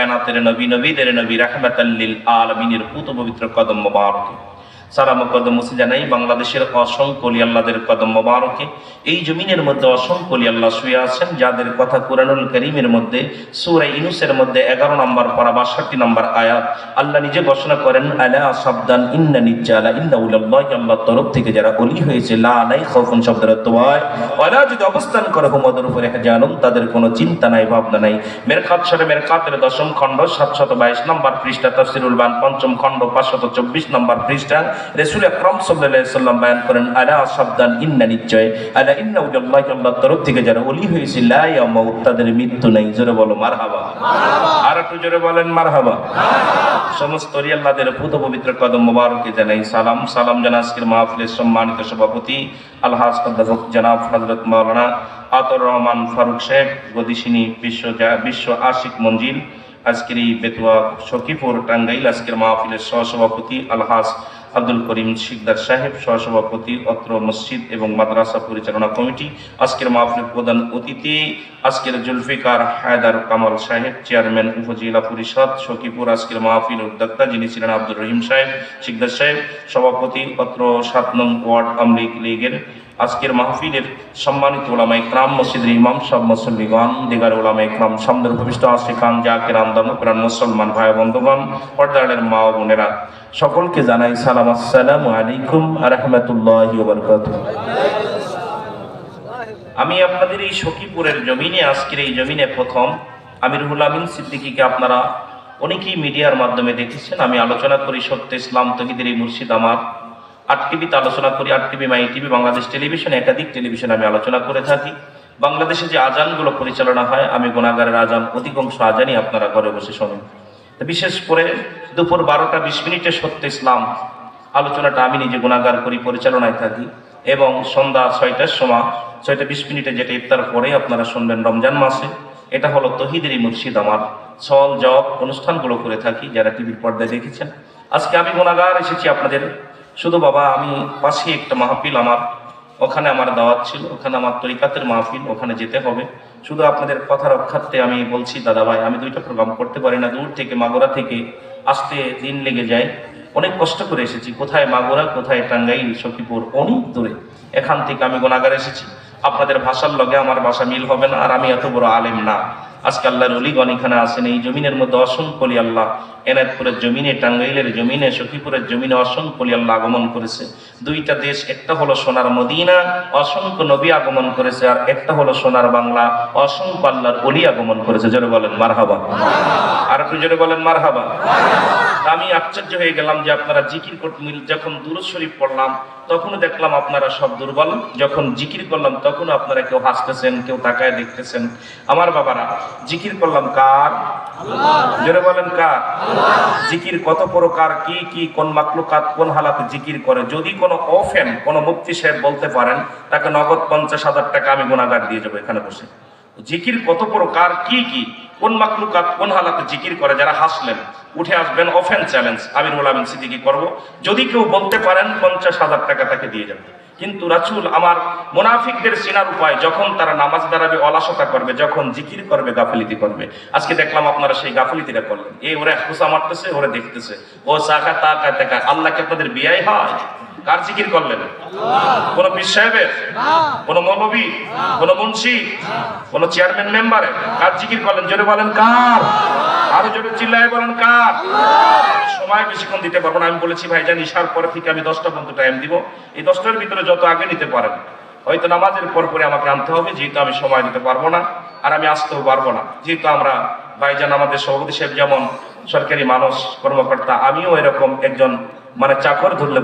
কায়নাতের নবী নবীদের নবী রাহমাতাল্লিল আলমিনের পুত পবিত্র কদম মোবারকে। সালাম কদম মুসি জানাই, বাংলাদেশের অসংখ্য আল্লাহদের কদম মোবারকে। এই জমিনের মধ্যে অসংখ্য আল্লাহ শুয়ে আছেন, যাদের কথা কুরআনুল করিমের মধ্যে, সূরা ইউনুসের মধ্যে এগারো নম্বর পড়া বাষট্টি নম্বর আয়াত, আল্লাহ নিজে ঘোষণা করেন, আলা সাবদান ইন্না নিজ্জালা ইন্না উল্লাহ আল্লাহর তরফ থেকে যারা অলি হয়েছে, লা নাই খাউফুন শব্দের অর্থ হয় যদি অবস্থান করে হুমদের উপরে জানুন তাদের কোনো চিন্তা নাই, ভাবনা নাই। মেরকাত সরে মেরকাতের দশম খণ্ড, সাতশত বাইশ নম্বর পৃষ্ঠা, তফসিরুল বান পঞ্চম খণ্ড, পাঁচশত চব্বিশ নম্বর পৃষ্ঠা রসুল আকরম সাল্লাল্লাহু সাল্লাম বয়ান করেন, আলা সাবধান ইন্না নিশ্চয়? আলা ইন্না উল্লাহ আল্লাহর তরফ থেকে যারা অলি হয়েছে, লা ইয়ামাউত, তাদের মৃত্যু নেই। জোরে বলো, মারহাবা। আর একটু জোরে বলেন, মারহাবা। সমস্ত অলি আল্লাহদের পুত পবিত্র কদম মোবারকে জানাই সালাম। সালাম জানা আজকের মাহফিলের সম্মানিত সভাপতি আলহাজ জনাব হজরত মাওলানা আতর রহমান ফারুক সাহেব গদিসিনী বিশ্ব বিশ্ব আশিক মঞ্জিল। আজকের এই বেতুয়া সখীপুর টাঙ্গাইল আজকের মাহফিলের সহসভাপতি আলহাজ আব্দুল করিম শিকদার সাহেব, সহসভাপতি, অত্র মসজিদ এবং মাদ্রাসা পরিচালনা কমিটি, আজকের মাহফিলের প্রধান অতিথি, আজকের জুলফিকার হায়দার কামাল সাহেব, চেয়ারম্যান উপজেলা পরিষদ, সখীপুর আজকের মাহফিল উদ্যোক্তা যিনি ছিলেন আব্দুর রহিম সাহেব, শিকদার সাহেব, সভাপতি, অত্র সাত নং ওয়ার্ড আমলিগ লীগের আজকের মাহফিলের সম্মানিত ওলামা ইকরাম মসজিদের ইমাম সব মুসল্লিগণ দিগার ওলামা ইকরাম সামনের ভূমিষ্ঠ আশিকান জাকের আমদান প্রাণ মুসলমান ভাই বন্ধুগণ, পর্দারের মা বোনেরা, সকলকে জানাই সালাম, আসসালামু আলাইকুম রহমতুল্লাহ আমি আপনাদের এই সখীপুরের জমিনে, আজকের এই জমিনে প্রথম আমিরুল আমিন সিদ্দিকীকে আপনারা অনেকেই মিডিয়ার মাধ্যমে দেখেছেন। আমি আলোচনা করি সত্য ইসলাম তহিদের এই মুর্শিদ আমার। আট টিভিতে আলোচনা করি, আট TV my TV, Bangladesh television, একাধিক টেলিভিশন আমি আলোচনা করে থাকি। বাংলাদেশে যে আজানগুলো পরিচালনা হয়, আমি গোনাগারের আজান অধিকাংশ আজানই আপনারা ঘরে বসে শোনেন। বিশেষ করে দুপুর বারোটা বিশ মিনিটে সত্য ইসলাম আলোচনাটা আমি নিজে গুণাগার করি, পরিচালনায় থাকি এবং সন্ধ্যা ছয়টার সময়, ছয়টা বিশ মিনিটে যেটা ইফতার পরে আপনারা শুনবেন রমজান মাসে, এটা হলো তহিদের মুর্শিদ আমার ছল জব অনুষ্ঠানগুলো করে থাকি, যারা টিভির পর্দায় দেখেছেন। আজকে আমি গুণাগার এসেছি আপনাদের শুধু বাবা, আমি পাশে একটা মাহফিল আমার, ওখানে আমার দাওয়াত ছিল, ওখানে আমার তরিকাতের মাহফিল, ওখানে যেতে হবে। শুধু আপনাদের কথা রক্ষার্থে আমি বলছি, দাদা ভাই, আমি দুইটা প্রোগ্রাম করতে পারি না, দূর থেকে, মাগুরা থেকে, আসতে দিন লেগে যায়। অনেক কষ্ট করে এসেছি, কোথায় মাগুরা, কোথায় টাঙ্গাইল, সখীপুর, অনেক দূরে। এখান থেকে আমি গোনাগার এসেছি। আপনাদের ভাষার লগে আমার ভাষা মিল হবে না, আর আমি এত বড় আলেম না। আজকে আল্লাহর অলিগণ এখানে আসেন এই জমিনের মধ্যে অসংখ্য অলি আল্লাহ। এনায়তপুরের জমিনে, টাঙ্গাইলের জমিনে, সখীপুরের জমিনে অসংখ্য অলি আল্লাহ আগমন করেছে। দুইটা দেশ, একটা হলো সোনার মদিনা, অসংখ্য নবী আগমন করেছে, আর একটা হলো সোনার বাংলা। অসংখ্য আল্লাহর অলি আগমন করেছে, জোরে বলেন, মারহাবা। আর জোরে বলেন, মারহাবা। আমি আশ্চর্য হয়ে গেলাম যে আপনারা জিকির যখন দুরুদ শরীফ পড়লাম, তখনও দেখলাম আপনারা সব দুর্বল। যখন জিকির করলাম, তখনও আপনারা কেউ হাসতেছেন, কেউ তাকায় দেখতেছেন। আমার বাবারা, জিকির করলাম কার? জোরে বলেন কার? জিকির কত প্রকার, কি কি, কোন মাকলুকাত, কোন হালাতে জিকির করে? যদি কোনো অফেন, কোন মুক্তি সাহেব বলতে পারেন, তাকে নগদ পঞ্চাশ হাজার টাকা আমি গুণাগার দিয়ে যাব এখানে বসে। জিকির কত প্রকার কি কি? কোন মাকলুকাত কোন হালাতে জিকির করে? যারা হাসলেন, উঠে আসবেন অফেন চ্যালেঞ্জ আমির আমিন সিদ্দিকি করব। যদি কেউ বলতে পারেন, পঞ্চাশ হাজার টাকা তাকে দিয়ে যাবে। কিন্তু রাসূল, আমার মুনাফিকদের চেনার উপায়, যখন তারা নামাজ দাঁড়াবে, অলসতা করবে, যখন জিকির করবে, গাফিলিতি করবে। আজকে দেখলাম আপনারা সেই গাফিলিতিটা করলেন। এই ওরা খুশা মারতেছে, ওরা দেখতেছে। ও চাকা তা টাকা আল্লাহকে আপনাদের বিয়াই হয়? কার জিকির করলেন? কোন পীর সাহেবের? কোন মৌলবী? কোন মুন্সি? কোন চেয়ারম্যান মেম্বারের কার জিকির করলেন? জোরে বলেন কার? আরও জোরে চিল্লায় বলেন কার? সময় বেশিক্ষণ দিতে পারব না। আমি বলেছি ভাইজান ইশার পরে থেকে আমি দশটা পর্যন্ত টাইম দিব। এই দশটার ভিতরে যত আগে নিতে পারেন, হয়তো নামাজের পর পরে আমাকে আনতে হবে। যেহেতু আমি সময় দিতে পারব না আর আমি আসতেও পারব না। যেহেতু আমরা ভাইজান, আমাদের সভাপতি সাহেব যেমন সরকারি মানুষ, কর্মকর্তা, আমিও এরকম একজন মানে চাকর ধরলে